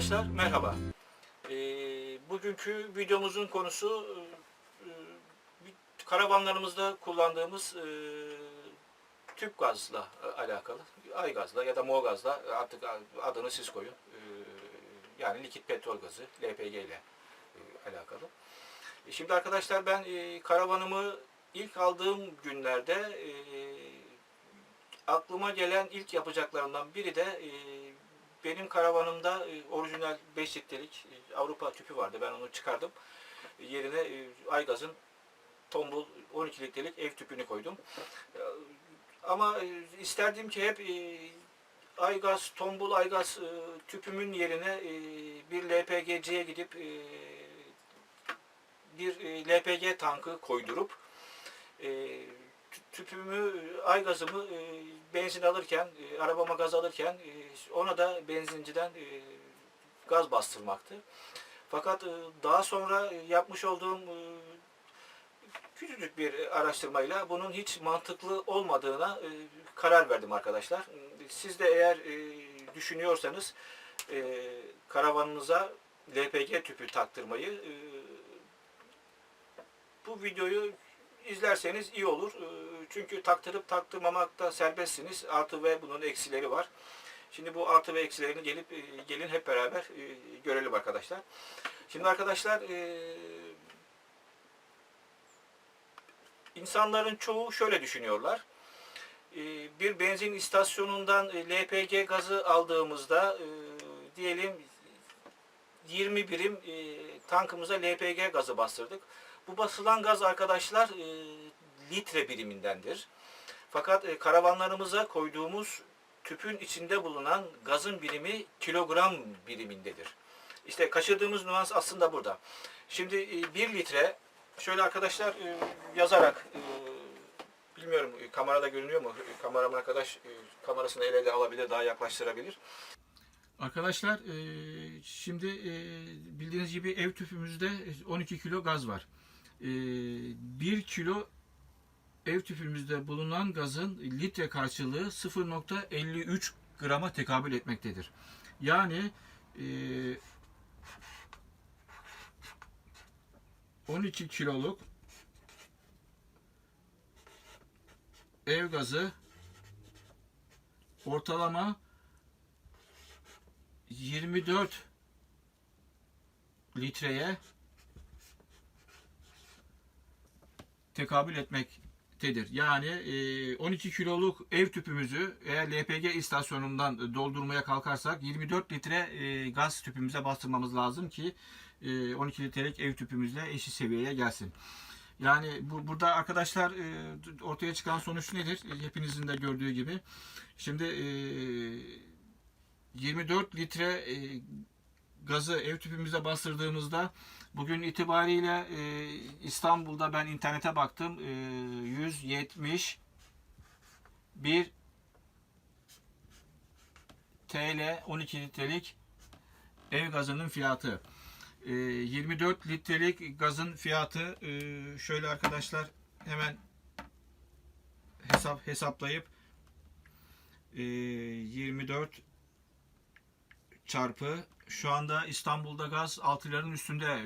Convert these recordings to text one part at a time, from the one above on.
Arkadaşlar merhaba. Ee, bugünkü videomuzun konusu e, e, karavanlarımızda kullandığımız e, tüp gazla e, alakalı. Ay gazla ya da mol gazla artık adını siz koyun. E, yani likit petrol gazı LPG ile e, alakalı. E, Şimdi arkadaşlar ben e, karavanımı ilk aldığım günlerde e, aklıma gelen ilk yapacaklarımdan biri de e, benim karavanımda e, orijinal 5 litrelik e, Avrupa tüpü vardı. Ben onu çıkardım. E, Yerine Aygaz'ın tombul 12 litrelik ev tüpünü koydum. Ama isterdim ki hep Aygaz, tombul Aygaz tüpümün yerine bir LPGC'ye gidip bir LPG tankı koydurup tüpümü, e, aygazımı e, benzin alırken, e, arabama gaz alırken e, ona da benzinciden e, gaz bastırmaktı. Fakat e, daha sonra e, yapmış olduğum e, küçücük bir araştırmayla bunun hiç mantıklı olmadığına e, karar verdim arkadaşlar. Siz de eğer e, düşünüyorsanız e, karavanınıza LPG tüpü taktırmayı e, bu videoyu izlerseniz iyi olur. Ee, Çünkü taktırıp taktırmamakta serbestsiniz. Artı ve bunun eksileri var. Şimdi bu artı ve eksilerini gelip e, gelin hep beraber e, görelim arkadaşlar. Şimdi arkadaşlar e, insanların çoğu şöyle düşünüyorlar. Bir benzin istasyonundan LPG gazı aldığımızda diyelim 20 birim tankımıza LPG gazı bastırdık. Bu basılan gaz arkadaşlar e, litre birimindendir. Fakat e, karavanlarımıza koyduğumuz tüpün içinde bulunan gazın birimi kilogram birimindedir. İşte kaçırdığımız nüans aslında burada. Şimdi e, 1 litre şöyle arkadaşlar e, yazarak e, bilmiyorum e, kamerada görünüyor mu? E, Kameraman arkadaş e, kamerasını ele de alabilir, daha yaklaştırabilir. Arkadaşlar e, şimdi e, bildiğiniz gibi ev tüpümüzde 12 kilo gaz var. E, 1 kilo ev tüpümüzde bulunan gazın litre karşılığı 0.53 grama tekabül etmektedir. Yani e, 12 kiloluk ev gazı ortalama 24 litreye tekabül etmektedir. Yani e, 12 kiloluk ev tüpümüzü eğer LPG istasyonundan doldurmaya kalkarsak 24 litre e, gaz tüpümüze bastırmamız lazım ki e, 12 litrelik ev tüpümüzle eşit seviyeye gelsin. Yani bu, burada arkadaşlar e, ortaya çıkan sonuç nedir? E, Hepinizin de gördüğü gibi. Şimdi e, 24 litre e, gazı ev tüpümüze bastırdığımızda bugün itibariyle e, İstanbul'da ben internete baktım e, 171 TL 12 litrelik ev gazının fiyatı. E, 24 litrelik gazın fiyatı e, şöyle arkadaşlar hemen hesap hesaplayıp e, 24 çarpı şu anda İstanbul'da gaz 6 liranın üstünde.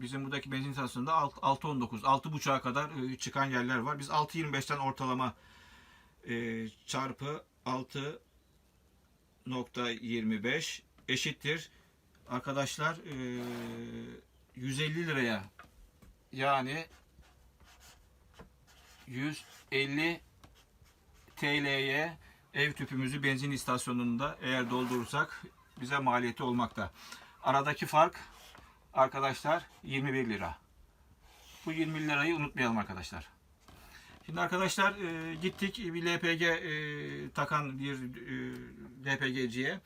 Bizim buradaki benzin istasyonunda 6.19, 6.5'a kadar e, çıkan yerler var. Biz 6.25'ten ortalama e, çarpı 6.25 eşittir. Arkadaşlar e, 150 liraya yani 150 TL'ye ev tüpümüzü benzin istasyonunda eğer doldurursak bize maliyeti olmakta. Aradaki fark arkadaşlar 21 lira. Bu 20 lirayı unutmayalım arkadaşlar. Şimdi arkadaşlar e, gittik bir LPG e, takan bir e, LPG'ciye.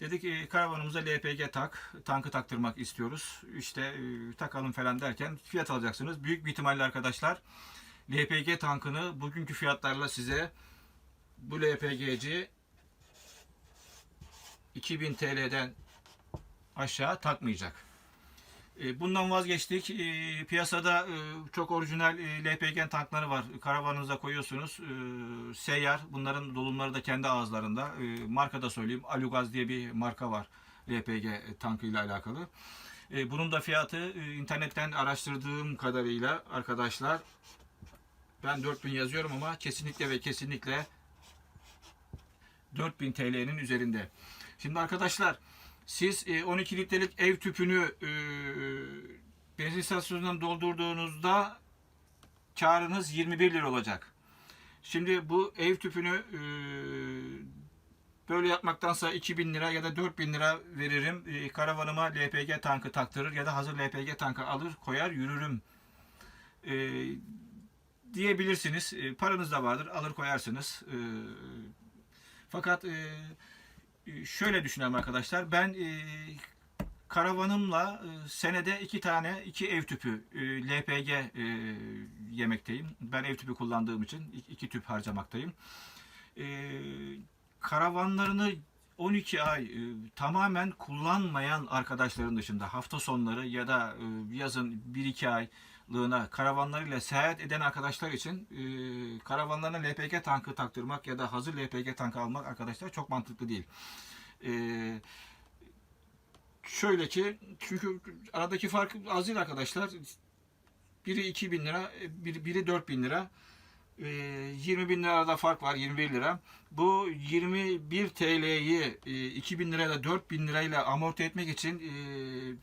Dedik e, karavanımıza LPG tak, tankı taktırmak istiyoruz. İşte e, takalım falan derken fiyat alacaksınız. Büyük bir ihtimalle arkadaşlar LPG tankını bugünkü fiyatlarla size bu LPG'ci 2000 TL'den aşağı takmayacak. E, Bundan vazgeçtik. E, Piyasada e, çok orijinal LPG tankları var. Karavanınıza koyuyorsunuz. Seyyar. Bunların dolumları da kendi ağızlarında. Marka da söyleyeyim. Alugaz diye bir marka var. LPG tankıyla alakalı. Bunun da fiyatı internetten araştırdığım kadarıyla arkadaşlar ben 4000 yazıyorum ama kesinlikle ve kesinlikle 4000 TL'nin üzerinde. Şimdi arkadaşlar siz e, 12 litrelik ev tüpünü e, benzin istasyonundan doldurduğunuzda karınız 21 lira olacak. Şimdi bu ev tüpünü e, böyle yapmaktansa 2000 lira ya da 4000 lira veririm. E, karavanıma LPG tankı taktırır ya da hazır LPG tankı alır koyar yürürüm. E, diyebilirsiniz. E, paranız da vardır alır koyarsınız. E, fakat e, şöyle düşünelim arkadaşlar. Ben e, karavanımla e, senede iki tane iki ev tüpü e, LPG e, yemekteyim. Ben ev tüpü kullandığım için iki, iki tüp harcamaktayım. E, karavanlarını 12 ay e, tamamen kullanmayan arkadaşların dışında hafta sonları ya da e, yazın 1-2 aylığına karavanlarıyla seyahat eden arkadaşlar için e, karavanlarına LPG tankı taktırmak ya da hazır LPG tankı almak arkadaşlar çok mantıklı değil. E, şöyle ki çünkü aradaki fark az değil arkadaşlar. Biri 2000 lira, biri, biri 4000 lira. E, 20 bin lirada fark var 21 lira. Bu 21 TL'yi e, 2000 lirayla 4000 lirayla amorti etmek için e,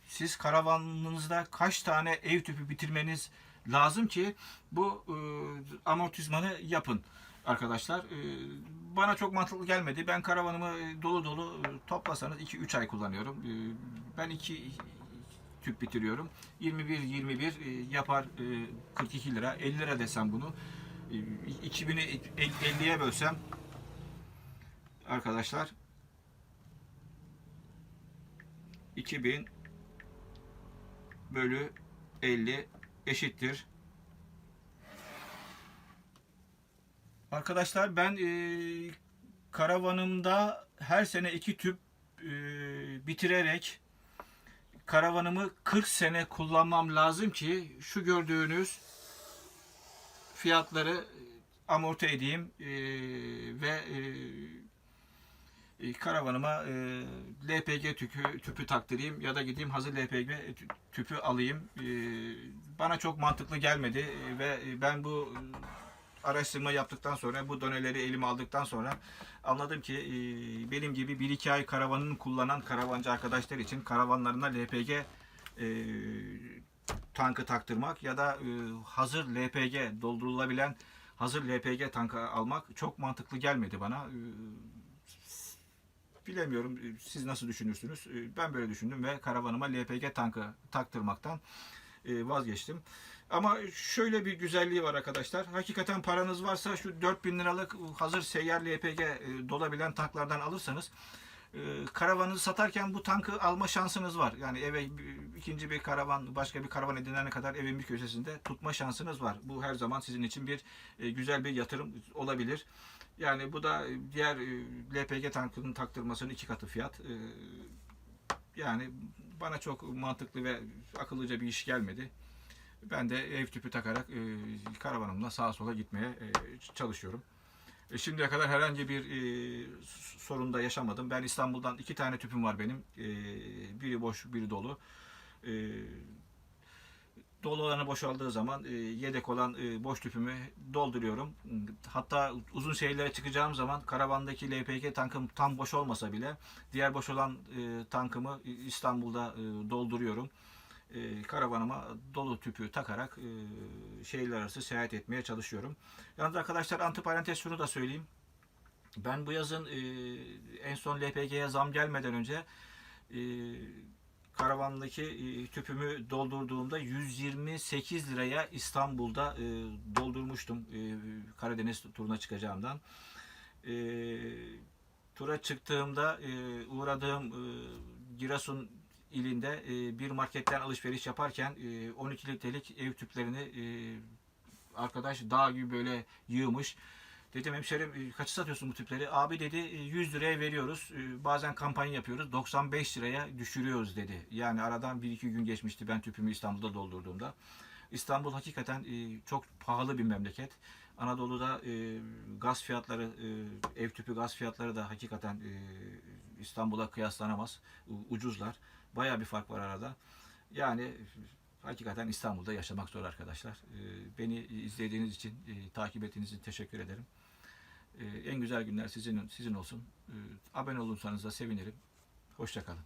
siz karavanınızda kaç tane ev tüpü bitirmeniz lazım ki bu e, amortizmanı yapın arkadaşlar. E, bana çok mantıklı gelmedi. Ben karavanımı dolu dolu toplasanız 2-3 ay kullanıyorum. Ben 2 tüp bitiriyorum. 21 21 e, yapar e, 42 lira. 50 lira desem bunu. E, 2000'i 50'ye bölsem arkadaşlar 2000 bölü 50 eşittir. Arkadaşlar ben e, karavanımda her sene iki tüp e, bitirerek karavanımı 40 sene kullanmam lazım ki şu gördüğünüz fiyatları amorti edeyim e, ve e, e, karavanıma e, LPG tüpü, tüpü taktırayım ya da gideyim hazır LPG tü- tüpü alayım. E, bana çok mantıklı gelmedi e, ve ben bu e, araştırma yaptıktan sonra bu doneleri elime aldıktan sonra anladım ki e, benim gibi 1-2 ay karavanını kullanan karavancı arkadaşlar için karavanlarına LPG e, tankı taktırmak ya da e, hazır LPG doldurulabilen hazır LPG tankı almak çok mantıklı gelmedi bana. E, bilemiyorum e, siz nasıl düşünürsünüz. Ben böyle düşündüm ve karavanıma LPG tankı taktırmaktan vazgeçtim. Ama şöyle bir güzelliği var arkadaşlar. Hakikaten paranız varsa şu 4000 liralık hazır seyyar LPG dolabilen tanklardan alırsanız karavanınızı satarken bu tankı alma şansınız var. Yani eve ikinci bir karavan, başka bir karavan edinene kadar evin bir köşesinde tutma şansınız var. Bu her zaman sizin için bir e, güzel bir yatırım olabilir. Yani bu da diğer e, LPG tankının taktırmasının iki katı fiyat. E, Yani bana çok mantıklı ve akıllıca bir iş gelmedi. Ben de ev tüpü takarak e, karavanımla sağa sola gitmeye e, çalışıyorum. E, şimdiye kadar herhangi bir e, s- sorun da yaşamadım. Ben İstanbul'dan iki tane tüpüm var benim. E, biri boş, biri dolu. E, dolu olanı boşaldığı zaman e, yedek olan e, boş tüpümü dolduruyorum. Hatta uzun seyirlere çıkacağım zaman karavandaki LPG tankım tam boş olmasa bile diğer boş olan e, tankımı İstanbul'da e, dolduruyorum e, karavanıma dolu tüpü takarak e, şehirler arası seyahat etmeye çalışıyorum. Yalnız arkadaşlar antiparantez şunu da söyleyeyim. Ben bu yazın e, en son LPG'ye zam gelmeden önce e, karavandaki e, tüpümü doldurduğumda 128 liraya İstanbul'da e, doldurmuştum e, Karadeniz turuna çıkacağımdan. E, tura çıktığımda e, uğradığım e, Giresun ilinde e, bir marketten alışveriş yaparken e, 12 litrelik ev tüplerini e, arkadaş dağ gibi böyle yığmış. Dedim hemşerim e, kaçı satıyorsun bu tüpleri? Abi dedi e, 100 liraya veriyoruz. E, Bazen kampanya yapıyoruz. 95 liraya düşürüyoruz dedi. Yani aradan 1-2 gün geçmişti ben tüpümü İstanbul'da doldurduğumda. İstanbul hakikaten e, çok pahalı bir memleket. Anadolu'da e, gaz fiyatları, e, ev tüpü gaz fiyatları da hakikaten e, İstanbul'a kıyaslanamaz. Ucuzlar. Bayağı bir fark var arada. Yani hakikaten İstanbul'da yaşamak zor arkadaşlar. E, beni izlediğiniz için, e, takip ettiğiniz için teşekkür ederim. E, en güzel günler sizin sizin olsun. E, abone olursanız da sevinirim. Hoşçakalın.